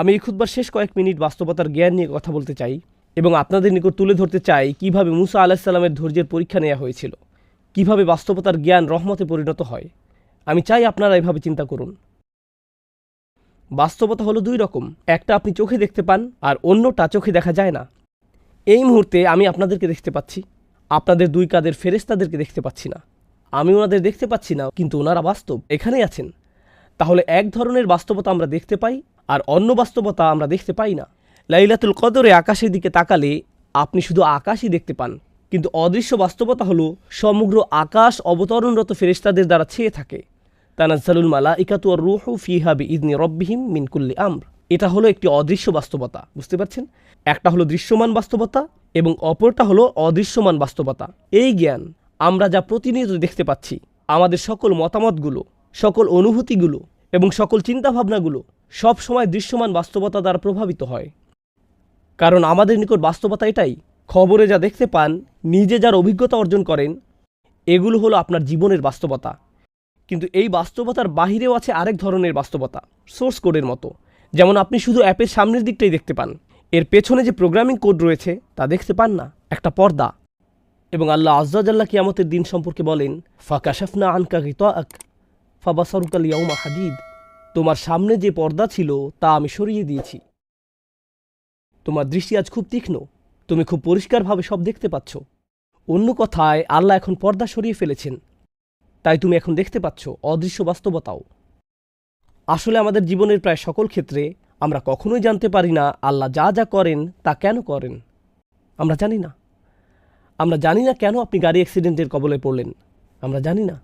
আমি এই খুদবার শেষ কয়েক মিনিট বাস্তবতার জ্ঞান নিয়ে কথা বলতে চাই এবং আপনাদের নিকট তুলে ধরতে চাই কীভাবে মুসা আলাহিসাল্লামের ধৈর্যের পরীক্ষা নেওয়া হয়েছিল, কীভাবে বাস্তবতার জ্ঞান রহমতে পরিণত হয়। আমি চাই আপনারা এভাবে চিন্তা করুন। বাস্তবতা হলো দুই রকম, একটা আপনি চোখে দেখতে পান আর অন্যটা চোখে দেখা যায় না। এই মুহূর্তে আমি আপনাদেরকে দেখতে পাচ্ছি, আপনাদের দুই কাদের ফেরেস্তাদেরকে দেখতে পাচ্ছি না। আমি ওনাদের দেখতে পাচ্ছি না, কিন্তু ওনারা বাস্তব, এখানেই আছেন। তাহলে এক ধরনের বাস্তবতা আমরা দেখতে পাই আর অন্য বাস্তবতা আমরা দেখতে পাই না। লাইলাতুল কদরে আকাশের দিকে তাকালে আপনি শুধু আকাশই দেখতে পান, কিন্তু অদৃশ্য বাস্তবতা হলো সমগ্র আকাশ অবতরণরত ফেরেশতাদের দ্বারা ছেয়ে থাকে। তানাজ্জালুল মালা ইকাতুয়ার রুহু ফিহাবি ইদনি রব্বিহিম মিনকুল্লি আমর। এটা হলো একটি অদৃশ্য বাস্তবতা, বুঝতে পারছেন? একটা হলো দৃশ্যমান বাস্তবতা এবং অপরটা হলো অদৃশ্যমান বাস্তবতা। এই জ্ঞান আমরা যা প্রতিনিয়ত দেখতে পাচ্ছি, আমাদের সকল মতামতগুলো, সকল অনুভূতিগুলো এবং সকল চিন্তাভাবনাগুলো সব সময় দৃশ্যমান বাস্তবতা দ্বারা প্রভাবিত হয়। কারণ আমাদের নিকট বাস্তবতা এটাই। খবরে যা দেখতে পান, নিজে যার অভিজ্ঞতা অর্জন করেন, এগুলো হলো আপনার জীবনের বাস্তবতা। কিন্তু এই বাস্তবতার বাহিরেও আছে আরেক ধরনের বাস্তবতা, সোর্স কোডের মতো। যেমন আপনি শুধু অ্যাপের সামনের দিকটাই দেখতে পান। এর পেছনে যে প্রোগ্রামিং কোড রয়েছে, তা দেখতে পান না, একটা পর্দা। এবং আল্লাহ আজ্জাজাল্লাহ কিয়ামতের দিন সম্পর্কে বলেন, ফাকাশাফনা আনকা ফাবাসারুকাল ইয়াউমা হাদিদ। তোমার সামনে যে পর্দা ছিল তা আমি সরিয়ে দিয়েছি। তোমার দৃষ্টি আজ খুব তীক্ষ্ণ। তুমি খুব পরিষ্কারভাবে সব দেখতে পাচ্ছ। অন্য কথায়, আল্লাহ এখন পর্দা সরিয়ে ফেলেছেন। তাই তুমি এখন দেখতে পাচ্ছ অদৃশ্য বাস্তবতাও। আসলে আমাদের জীবনের প্রায় সকল ক্ষেত্রে আমরা কখনোই জানতে পারি না আল্লাহ যা যা করেন তা কেন করেন। আমরা জানি না। আমরা জানি না কেন আপনি গাড়ি অ্যাক্সিডেন্টের কবলে পড়লেন। আমরা জানি না।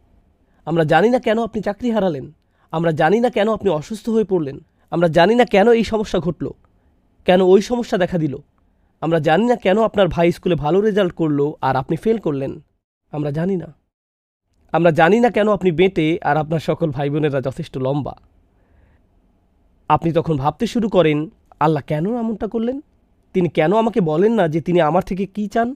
আমরা জানি না কেন আপনি চাকরি হারালেন। আমরা জানি না কেন আপনি অসুস্থ হয়ে পড়লেন। আমরা জানি না কেন এই সমস্যা ঘটল। কেন ওই সমস্যা দেখা দিল? আমরা জানি না কেন আপনার ভাই স্কুলে ভালো রেজাল্ট করল আর আপনি ফেল করলেন। আমরা জানি না। আমরা জানি না কেন আপনি বেঁটে আর আপনার সকল ভাই বোনেরা যথেষ্ট লম্বা। আপনি তখন ভাবতে শুরু করেন, আল্লাহ কেন এমনটা করলেন? তিনি কেন আমাকে বলেন না যে তিনি আমার থেকে কি চান?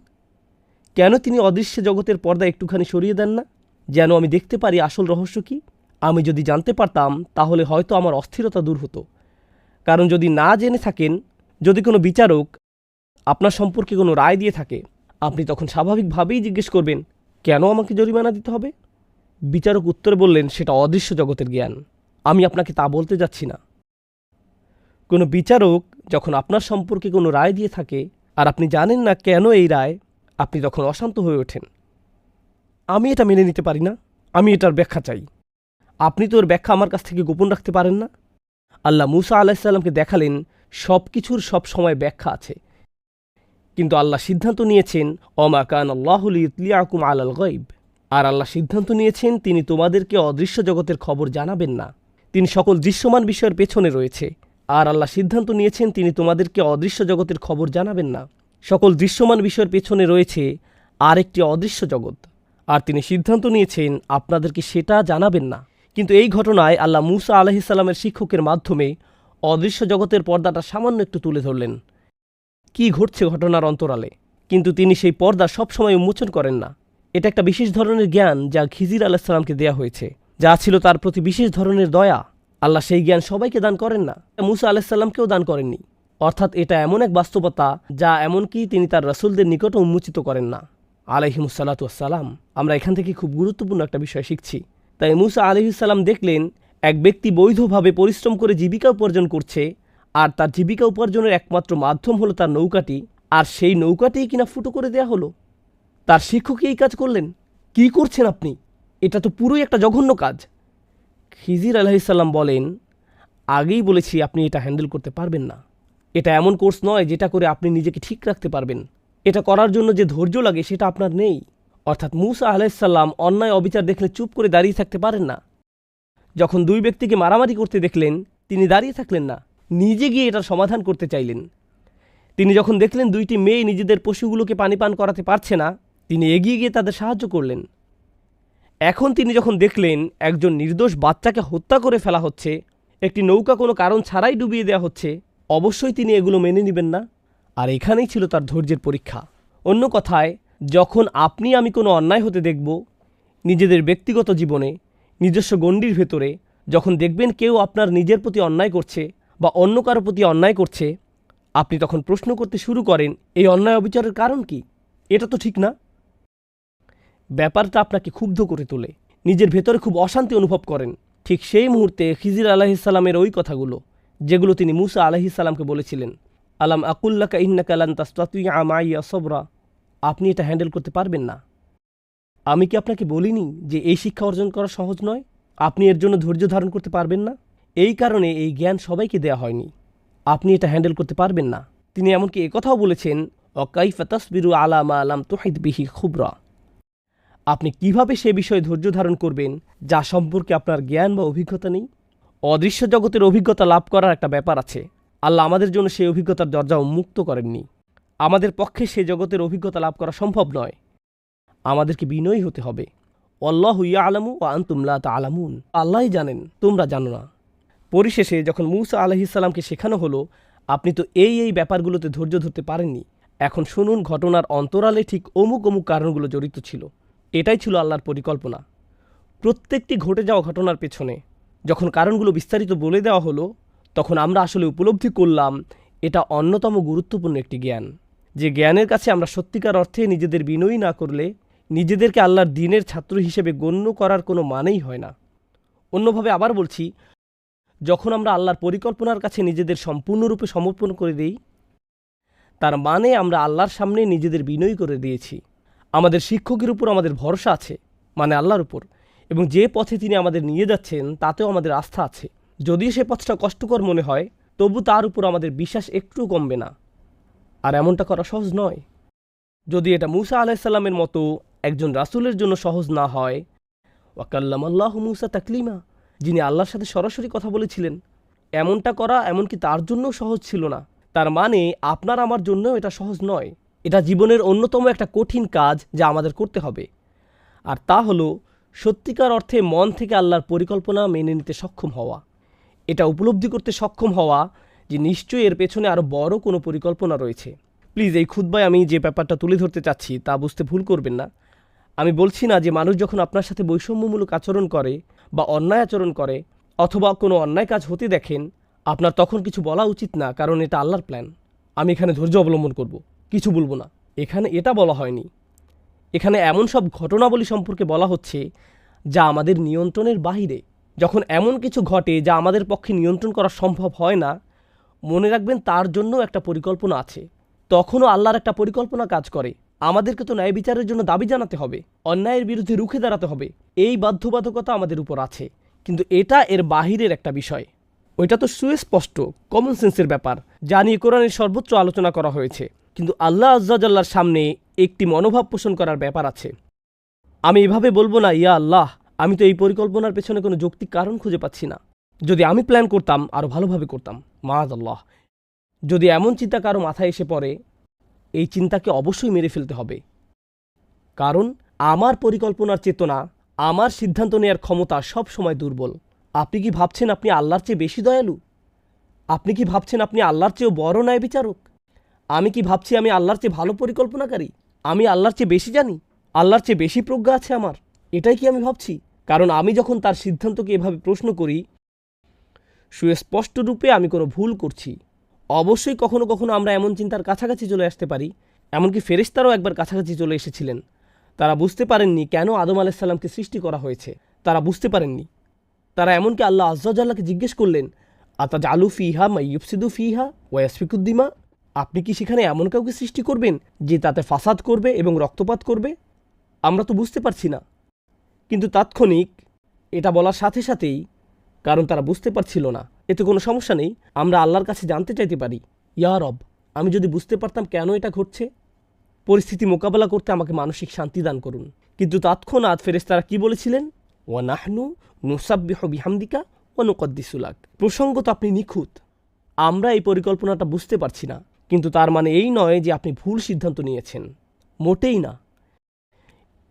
কেন তিনি অদৃশ্য জগতের পর্দা একটুখানি সরিয়ে দেন না? যেন আমি দেখতে পারি আসল রহস্য কি? আমি যদি জানতে পারতাম, তাহলে হয়তো আমার অস্থিরতা দূর হতো। কারণ যদি না জেনে থাকেন, যদি কোনো বিচারক আপনার সম্পর্কে কোনো রায় দিয়ে থাকে, আপনি তখন স্বাভাবিকভাবেই জিজ্ঞেস করবেন, কেন আমাকে জরিমানা দিতে হবে? বিচারক উত্তরে বললেন, সেটা অদৃশ্য জগতের জ্ঞান। আমি আপনাকে তা বলতে যাচ্ছি না। কোনো বিচারক যখন আপনার সম্পর্কে কোনো রায় দিয়ে থাকে, আর আপনি জানেন না কেন এই রায়, আপনি তখন অশান্ত হয়ে ওঠেন। আমি এটা মেনে নিতে পারি না। আমি এটার ব্যাখ্যা চাই। আপনি তো ওর ব্যাখ্যা আমার কাছ থেকে গোপন রাখতে পারেন না। আল্লাহ মুসা আলাহিসাল্লামকে দেখালেন, সব কিছুর সব সময় ব্যাখ্যা আছে। কিন্তু আল্লাহ সিদ্ধান্ত নিয়েছেন অমা কান আল্লাহুল ইতলিয়াকুম আলাল গৈব আর আল্লাহ সিদ্ধান্ত নিয়েছেন, তিনি তোমাদেরকে অদৃশ্য জগতের খবর জানাবেন না। তিনি সকল দৃশ্যমান বিষয়ের পেছনে রয়েছে। আর আল্লাহ সিদ্ধান্ত নিয়েছেন, তিনি তোমাদেরকে অদৃশ্য জগতের খবর জানাবেন না। সকল দৃশ্যমান বিষয়ের পেছনে রয়েছে আরেকটি অদৃশ্য জগৎ। আর তিনি সিদ্ধান্ত নিয়েছেন, আপনাদেরকে সেটা জানাবেন না। কিন্তু এই ঘটনায় আল্লাহ মুসা আলহিসাল্লামের শিক্ষকের মাধ্যমে অদৃশ্য জগতের পর্দাটা সামান্য একটু তুলে ধরলেন। কি ঘটছে ঘটনার অন্তরালে? কিন্তু তিনি সেই পর্দা সবসময় উন্মোচন করেন না। এটা একটা বিশেষ ধরনের জ্ঞান যা খিজির আলাহিসাল্লামকে দেয়া হয়েছে। যা ছিল তার প্রতি বিশেষ ধরনের দয়া। আল্লাহ সেই জ্ঞান সবাইকে দান করেন না। মুসা আলাহিসাল্লামকেও দান করেননি। অর্থাৎ এটা এমন এক বাস্তবতা যা এমনকি তিনি তার রসুলদের নিকটও উন্মোচিত করেন না। আলহিমুসাল্লাতুয়াসাল্লাম আমরা এখান থেকে খুব গুরুত্বপূর্ণ একটা বিষয় শিখছি। তাই মুসা আলহিসাল্লাম দেখলেন, এক ব্যক্তি বৈধভাবে পরিশ্রম করে জীবিকা উপার্জন করছে, আর তার জীবিকা উপার্জনের একমাত্র মাধ্যম হলো তার নৌকাটি, আর সেই নৌকাটিই কিনা ফুটো করে দেয়া হলো। তার শিক্ষকই এই কাজ করলেন, কি করছেন আপনি? এটা তো পুরোই একটা জঘন্য কাজ। খিজির আলহিসাল্লাম বলেন, আগেই বলেছি আপনি এটা হ্যান্ডেল করতে পারবেন না। এটা এমন কোর্স নয় যেটা করে আপনি নিজেকে ঠিক রাখতে পারবেন। এটা করার জন্য যে ধৈর্য লাগে সেটা আপনার নেই। অর্থাৎ মুসা আলাইসাল্লাম অন্যায় অবিচার দেখলে চুপ করে দাঁড়িয়ে থাকতে পারেন না। যখন দুই ব্যক্তিকে মারামারি করতে দেখলেন, তিনি দাঁড়িয়ে থাকলেন না, নিজে গিয়ে এটার সমাধান করতে চাইলেন। তিনি যখন দেখলেন দুইটি মেয়ে নিজেদের পশুগুলোকে পানি পান করাতে পারছে না, তিনি এগিয়ে গিয়ে তাদের সাহায্য করলেন। এখন তিনি যখন দেখলেন একজন নির্দোষ বাচ্চাকে হত্যা করে ফেলা হচ্ছে, একটি নৌকা কোনো কারণ ছাড়াই ডুবিয়ে দেওয়া হচ্ছে, অবশ্যই তিনি এগুলো মেনে নেবেন না। আর এখানেই ছিল তার ধৈর্যের পরীক্ষা। অন্য কথায় যখন আপনি আমি কোনো অন্যায় হতে দেখব, নিজেদের ব্যক্তিগত জীবনে, নিজস্ব গণ্ডির ভেতরে, যখন দেখবেন কেউ আপনার নিজের প্রতি অন্যায় করছে বা অন্য কারও প্রতি অন্যায় করছে, আপনি তখন প্রশ্ন করতে শুরু করেন, এই অন্যায় অবিচারের কারণ কি? এটা তো ঠিক না? ব্যাপারটা আপনাকে ক্ষুব্ধ করে তোলে। নিজের ভেতরে খুব অশান্তি অনুভব করেন। ঠিক সেই মুহূর্তে খিজির আলাহিসাল্লামের ওই কথাগুলো, যেগুলো তিনি মুসা আলাহিসাল্লামকে বলেছিলেন, আলাম আকুল্লাকা ইন্নাকা লান তাস্তাতিয়া মাইয়া সবরা? আপনি এটা হ্যান্ডেল করতে পারবেন না। আমি কি আপনাকে বলিনি যে এই শিক্ষা অর্জন করা সহজ নয়? আপনি এর জন্য ধৈর্য ধারণ করতে পারবেন না? এই কারণে এই জ্ঞান সবাইকে দেয়া হয়নি। আপনি এটা হ্যান্ডেল করতে পারবেন না। তিনি এমনকি একথাও বলেছেন অকাই ফতাসবিরু আলামা আলাম তোহিদ বিহি খুবরা। আপনি কীভাবে সে বিষয়ে ধৈর্য ধারণ করবেন, যা সম্পর্কে আপনার জ্ঞান বা অভিজ্ঞতা নেই? অদৃশ্য জগতের অভিজ্ঞতা লাভ করার একটা ব্যাপার আছে। আল্লাহ আমাদের জন্য সেই অভিজ্ঞতার দরজা উন্মুক্ত করেননি। আমাদের পক্ষে সে জগতের অভিজ্ঞতা লাভ করা সম্ভব নয়। আমাদেরকে বিনয়ী হতে হবে। অল্লাহ ইয়া আলামু ও আন্তুমলা তা আলামুন আল্লাহই জানেন, তোমরা জানো না। পরিশেষে যখন মুসা আলহিসাল্লামকে শেখানো হলো, আপনি তো এই এই ব্যাপারগুলোতে ধৈর্য ধরতে পারেননি। এখন শুনুন, ঘটনার অন্তরালে ঠিক অমুক অমুক কারণগুলো জড়িত ছিল। এটাই ছিল আল্লাহর পরিকল্পনা। প্রত্যেকটি ঘটে যাওয়া ঘটনার পেছনে যখন কারণগুলো বিস্তারিত বলে দেওয়া হলো, তখন আমরা আসলে উপলব্ধি করলাম, এটা অন্যতম গুরুত্বপূর্ণ একটি জ্ঞান। যে জ্ঞানের কাছে আমরা সত্যিকার অর্থে নিজেদের বিনয়ী না করলে নিজেদেরকে আল্লাহর দিনের ছাত্র হিসেবে গণ্য করার কোনো মানেই হয় না। অন্যভাবে আবার বলছি, যখন আমরা আল্লাহর পরিকল্পনার কাছে নিজেদের সম্পূর্ণরূপে সমর্পণ করে দিই, তার মানে আমরা আল্লাহর সামনে নিজেদের বিনয়ী করে দিয়েছি। আমাদের শিক্ষকের উপর আমাদের ভরসা আছে মানে আল্লাহর উপর, এবং যে পথে তিনি আমাদের নিয়ে যাচ্ছেন, তাতেও আমাদের আস্থা আছে। যদিও সে পথটা কষ্টকর মনে হয়, তবু তার উপর আমাদের বিশ্বাস একটু কমবে না। আর এমনটা করা সহজ নয়। যদি এটা মুসা আলাইসাল্লামের মতো একজন রাসূলের জন্য সহজ না হয় ওয়াকাল্লাম আল্লাহ মুসা তাকলিমা, যিনি আল্লাহর সাথে সরাসরি কথা বলেছিলেন, এমনটা করা এমনকি তার জন্যও সহজ ছিল না। তার মানে আপনার আমার জন্যও এটা সহজ নয়। এটা জীবনের অন্যতম একটা কঠিন কাজ যা আমাদের করতে হবে। আর তা হলো সত্যিকার অর্থে মন থেকে আল্লাহর পরিকল্পনা মেনে নিতে সক্ষম হওয়া। এটা উপলব্ধি করতে সক্ষম হওয়া যে নিশ্চয়ই এর পেছনে আরও বড় কোনো পরিকল্পনা রয়েছে। প্লিজ, এই খুদ্বায় আমি যে ব্যাপারটা তুলে ধরতে চাচ্ছি, তা বুঝতে ভুল করবেন না। আমি বলছি না যে মানুষ যখন আপনার সাথে বৈষম্যমূলক আচরণ করে বা অন্যায় আচরণ করে অথবা কোনো অন্যায় কাজ হতে দেখেন, আপনার তখন কিছু বলা উচিত না, কারণ এটা আল্লাহর প্ল্যান আমি এখানে ধৈর্য অবলম্বন করব, কিছু বলব না। এখানে এটা বলা হয়নি। এখানে এমন সব ঘটনাবলী সম্পর্কে বলা হচ্ছে যা আমাদের নিয়ন্ত্রণের বাহিরে। যখন এমন কিছু ঘটে যা আমাদের পক্ষে নিয়ন্ত্রণ করা সম্ভব হয় না মনে রাখবেন তার জন্য একটা পরিকল্পনা আছে। তখনও আল্লাহর একটা পরিকল্পনা কাজ করে। আমাদেরকে তো ন্যায় বিচারের জন্য দাবি জানাতে হবে। অন্যায়ের বিরুদ্ধে রুখে দাঁড়াতে হবে। এই বাধ্যবাধকতা আমাদের উপর আছে। কিন্তু এটা এর বাহিরের একটা বিষয়। ওইটা তো সুস্পষ্ট কমন সেন্সের ব্যাপার, যা নিয়ে কোরআনের সর্বোচ্চ আলোচনা করা হয়েছে। কিন্তু আল্লাহ আজ্জাজাল্লার সামনে একটি মনোভাব পোষণ করার ব্যাপার আছে। আমি এভাবে বলব না, ইয়া আল্লাহ, আমি তো এই পরিকল্পনার পেছনে কোনো যৌক্তিক কারণ খুঁজে পাচ্ছি না। যদি আমি প্ল্যান করতাম আরও ভালোভাবে করতাম মাজ আল্লাহ যদি এমন চিন্তা কারও মাথায় এসে পড়ে, এই চিন্তাকে অবশ্যই মেরে ফেলতে হবে। কারণ, আমার পরিকল্পনার চেতনা, আমার সিদ্ধান্ত নেওয়ার ক্ষমতা সব সময় দুর্বল। আপনি কি ভাবছেন আপনি আল্লাহর চেয়ে বেশি দয়ালু? আপনি কি ভাবছেন আপনি আল্লাহর চেয়েও বড় ন্যায় বিচারক? আমি কি ভাবছি আমি আল্লাহর চেয়ে ভালো পরিকল্পনাকারী? আমি আল্লাহর চেয়ে বেশি জানি? আল্লাহর চেয়ে বেশি প্রজ্ঞা আছে আমার? এটাই কি আমি ভাবছি? কারণ আমি যখন তার সিদ্ধান্তকে এভাবে প্রশ্ন করি সুস্পষ্ট রূপে আমি কোনো ভুল করছি। অবশ্যই কখনো কখনো আমরা এমন চিন্তার কাছাকাছি চলে আসতে পারি, এমনকি ফেরেশতারাও একবার কাছাকাছি চলে এসেছিলেন। তারা বুঝতে পারেননি কেন আদম আলাইসাল্লামকে সৃষ্টি করা হয়েছে। তারা বুঝতে পারেননি। তারা এমনকি আল্লাহ আজ্জাল্লাহকে জিজ্ঞেস করলেন আতা জালু ফিহা মাইয়ুফসিদু ফিহা ওয়াসফিকুদ্দিমা আপনি কি সেখানে এমন কাউকে সৃষ্টি করবেন যে তাতে ফাসাদ করবে এবং রক্তপাত করবে? আমরা তো বুঝতে পারছি না। কিন্তু তাৎক্ষণিক এটা বলার সাথে সাথেই কারণ তারা বুঝতে পারছিল না। এতে কোনো সমস্যা নেই, আমরা আল্লাহর কাছে জানতে চাইতে পারি। ইয়া রব, আমি যদি বুঝতে পারতাম কেন এটা ঘটছে? পরিস্থিতি মোকাবেলা করতে আমাকে মানসিক শান্তি দান করুন। কিন্তু তৎক্ষণাৎ ফেরেশতারা কি বলেছিলেন? ওয়া নাহনু নুসাব্বিহ বিহামদিকা ও নুকদ্দিসুলাক প্রসঙ্গত আপনি নিখুঁত। আমরা এই পরিকল্পনাটা বুঝতে পারছি না। কিন্তু তার মানে এই নয় যে আপনি ভুল সিদ্ধান্ত নিয়েছেন। মোটেই না।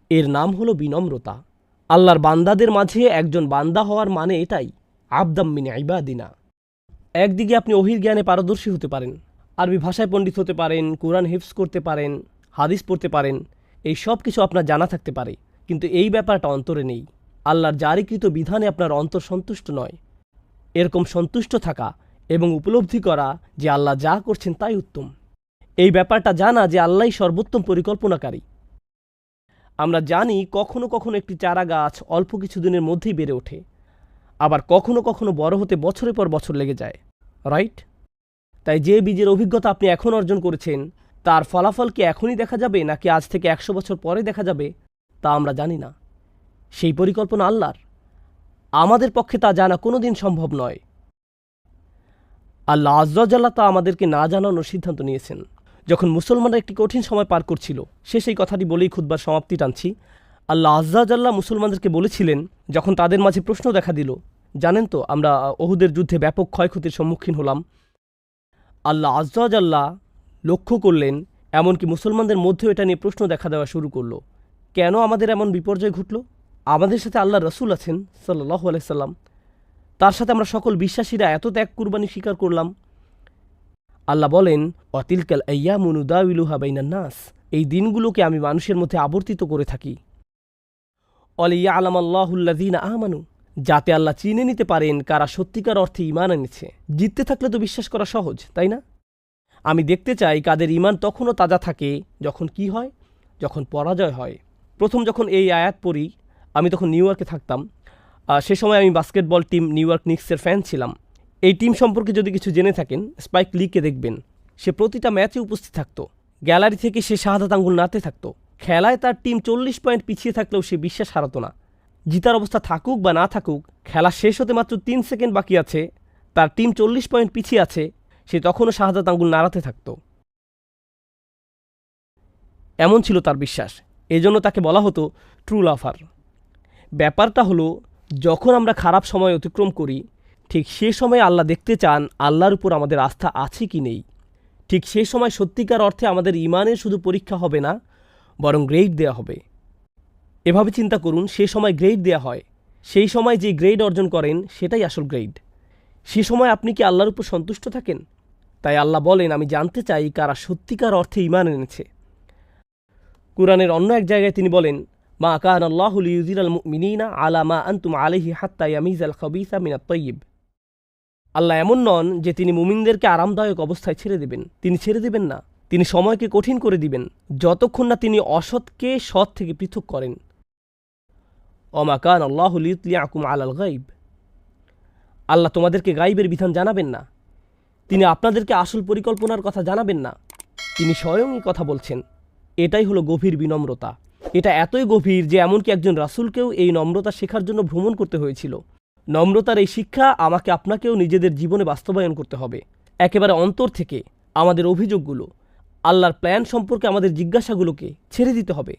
এর নাম হলো বিনম্রতা। আল্লাহর বান্দাদের মাঝে একজন বান্দা হওয়ার মানে এটাই আবদাম্মিন ইবাদিনা। একদিকে আপনি অহির জ্ঞানে পারদর্শী হতে পারেন, আরবি ভাষায় পণ্ডিত হতে পারেন, কোরআন হিফস করতে পারেন, হাদিস পড়তে পারেন, এই সব কিছু আপনার জানা থাকতে পারে, কিন্তু এই ব্যাপারটা অন্তরে নেই। আল্লাহর জারিকৃত বিধানে আপনার অন্তর সন্তুষ্ট নয়। এরকম সন্তুষ্ট থাকা এবং উপলব্ধি করা যে আল্লাহ যা করছেন তাই উত্তম। এই ব্যাপারটা জানা যে আল্লাহই সর্বোত্তম পরিকল্পনাকারী। আমরা জানি কখনো কখনো একটি চারা গাছ অল্প কিছুদিনের মধ্যেই বেড়ে ওঠে। আবার কখনো কখনো বড় হতে বছরের পর বছর লেগে যায়। রাইট তাই যে বীজের অভিজ্ঞতা আপনি এখন অর্জন করেছেন, তার ফলাফল কি এখনই দেখা যাবে, নাকি আজ থেকে একশো বছর পরে দেখা যাবে, তা আমরা জানি না। সেই পরিকল্পনা আল্লাহর। আমাদের পক্ষে তা জানা কোনোদিন সম্ভব নয়। আল্লাহ আজ্লাহ তা আমাদেরকে না জানানোর সিদ্ধান্ত নিয়েছেন। যখন মুসলমানরা একটি কঠিন সময় পার করছিল সে সেই কথাটি বলেই খুদ্বার সমাপ্তি টানছি। আল্লাহ আজ্লাহ মুসলমানদেরকে বলেছিলেন, যখন তাদের মাঝে প্রশ্ন দেখা দিল, জানেন তো, আমরা ওহুদের যুদ্ধে ব্যাপক ক্ষয়ক্ষতির সম্মুখীন হলাম। আল্লাহ আজ্লাহ লক্ষ্য করলেন, এমনকি মুসলমানদের মধ্যেও এটা নিয়ে প্রশ্ন দেখা দেওয়া শুরু করল। কেন আমাদের এমন বিপর্যয় ঘটল? আমাদের সাথে আল্লাহ রসুল আছেন সাল্লাহ আলাইসাল্লাম তার সাথে আমরা সকল বিশ্বাসীরা এত ত্যাগ কুরবানি স্বীকার করলাম। আল্লাহ বলেন, অতিলকাল আইয়া মুনুদাউলুহা বাইনান নাস। এই দিনগুলোকে আমি মানুষের মধ্যে আবর্তিত করে থাকি। অলিয়া আলাম আল্লাহুল্লাদিন আহমানু যাতে আল্লাহ চিনে নিতে পারেন কারা সত্যিকার অর্থে ইমান এনেছে। জিততে থাকলে তো বিশ্বাস করা সহজ, তাই না? আমি দেখতে চাই কাদের ইমান তখনও তাজা থাকে, যখন কি হয়? যখন পরাজয় হয়। প্রথম যখন এই আয়াত পড়ি, আমি তখন নিউ ইয়র্কে থাকতাম। সে সময় আমি বাস্কেটবল টিম, নিউ ইয়র্ক নিক্সের ফ্যান ছিলাম। এই টিম সম্পর্কে যদি কিছু জেনে থাকেন, স্পাইক লিগকে দেখবেন। সে প্রতিটা ম্যাচে উপস্থিত থাকতো। গ্যালারি থেকে সে শাহাদাত আঙ্গুল নাড়তে থাকতো। খেলায় তার টিম চল্লিশ পয়েন্ট পিছিয়ে থাকলেও সে বিশ্বাস হারাতো না। জিতার অবস্থা থাকুক বা না থাকুক, খেলা শেষ হতে মাত্র তিন সেকেন্ড বাকি আছে। তার টিম চল্লিশ পয়েন্ট পিছিয়ে আছে। সে তখনও শাহাদাত আঙ্গুল নাড়াতে থাকত। এমন ছিল তার বিশ্বাস। এজন্য তাকে বলা হতো ট্রু লাফার ব্যাপারটা হলো, যখন আমরা খারাপ সময় অতিক্রম করি, ঠিক সে সময় আল্লাহ দেখতে চান, আল্লাহর উপর আমাদের আস্থা আছে কি নেই। ঠিক সে সময় সত্যিকার অর্থে আমাদের ইমানের শুধু পরীক্ষা হবে না বরং গ্রেড দেয়া হবে। এভাবে চিন্তা করুন, সে সময় গ্রেড দেয়া হয়। সেই সময় যে গ্রেড অর্জন করেন, সেটাই আসল গ্রেড। সে সময় আপনি কি আল্লাহর উপর সন্তুষ্ট থাকেন? তাই আল্লাহ বলেন, আমি জানতে চাই কারা সত্যিকার অর্থে ইমান এনেছে। কুরআনের অন্য এক জায়গায় তিনি বলেন, মা কান আল্লাহুল ইউজির আল মিনিনা আলা মা আন্তুম আলহি হাত্তা ইয়ামিজ আল খবিসা মিনা তৈব আল্লাহ এমন নন যে তিনি মুমিনদেরকে আরামদায়ক অবস্থায় ছেড়ে দেবেন। তিনি ছেড়ে দেবেন না। তিনি সময়কে কঠিন করে দিবেন, যতক্ষণ না তিনি অসৎকে সৎ থেকে পৃথক করেন। অমা কান আল্লাহুল ইউতলিয়াকুম আলাল গাইব আল্লাহ তোমাদেরকে গাইবের বিধান জানাবেন না। তিনি আপনাদেরকে আসল পরিকল্পনার কথা জানাবেন না। তিনি স্বয়ংই কথা বলছেন। এটাই হলো গভীর বিনম্রতা। এটা এতই গভীর যে এমনকি একজন রাসুলকেও এই নম্রতা শেখার জন্য ভ্রমণ করতে হয়েছিল। নম্রতার এই শিক্ষা আমাকে আপনাকেও নিজেদের জীবনে বাস্তবায়ন করতে হবে। একেবারে অন্তর থেকে আমাদের অভিযোগগুলো আল্লাহর প্ল্যান সম্পর্কে আমাদের জিজ্ঞাসাগুলোকে ছেড়ে দিতে হবে।